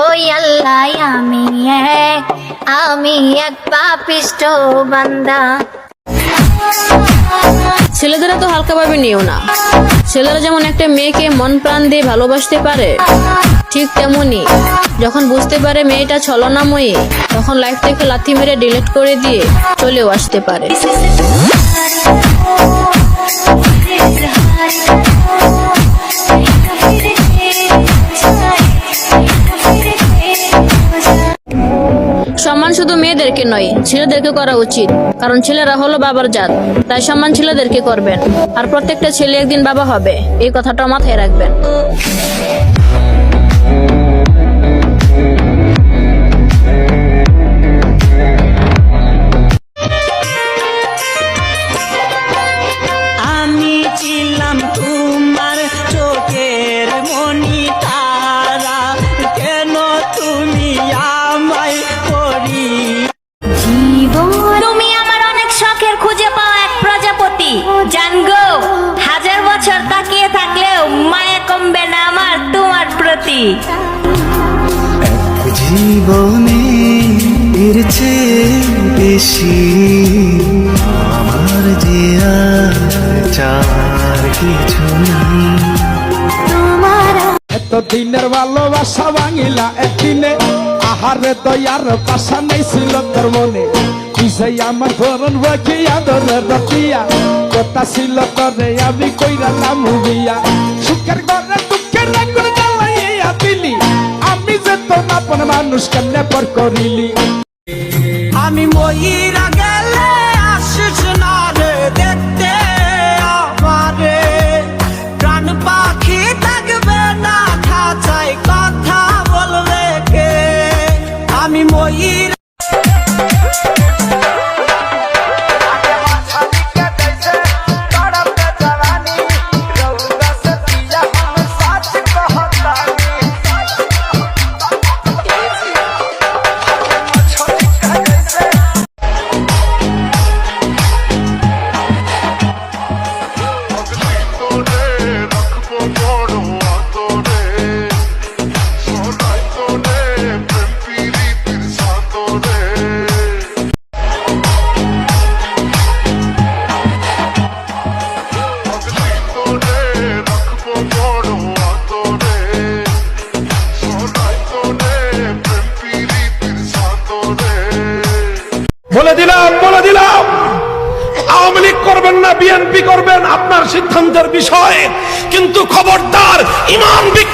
ওই আল্লাহ, আমি এক আমি এক পাপিষ্ট বান্দা। ছেলেদেরা তো হালকাভাবে নিও না। ছেলেরা যেমন একটা মেয়েকে মন প্রাণ দিয়ে ভালোবাসতে পারে, ঠিক তেমনি যখন বুঝতে পারে মেয়েটা ছলনাময়ী, তখন লাইফ থেকে লাথি মেরে ডিলিট করে দিয়ে চলেও আসতে পারে। সম্মান শুধু মেয়েদেরকে নয়, ছেলেদেরকে করা উচিত। কারণ ছেলেরা হলো বাবার জাত, তাই সম্মান ছেলেদেরকে করবেন। আর প্রত্যেকটা ছেলে একদিন বাবা হবে, এই কথাটা মাথায় রাখবেন। জানগো হাজার বছর তাকিয়ে থাকলেও মায়া কমবে না আমার তোমার প্রতি। জীবনে এর চেয়ে বেশি আমার যে আর চার কিছু নেই। এত দিনের ভালোবাসা ভাঙিলা একদিনে। আহারে দয়ার পাশা নেই ছিল তোর মনে। তুই আমার ধরন বাকি আদরের রতিয়া কথা ছিল তোরে আমি কইরা নাম বিয়া সুখের ঘরে দুঃখের রাগুন জ্বালাইয়া দিলি আমি যে তোর আপন মানুষ কেমনে পর করিলি আমি ময়ূরা করবেন না বিএনপি করবেন আপনার সিদ্ধান্তের বিষয়। কিন্তু খবরদার ইমান বিক্রি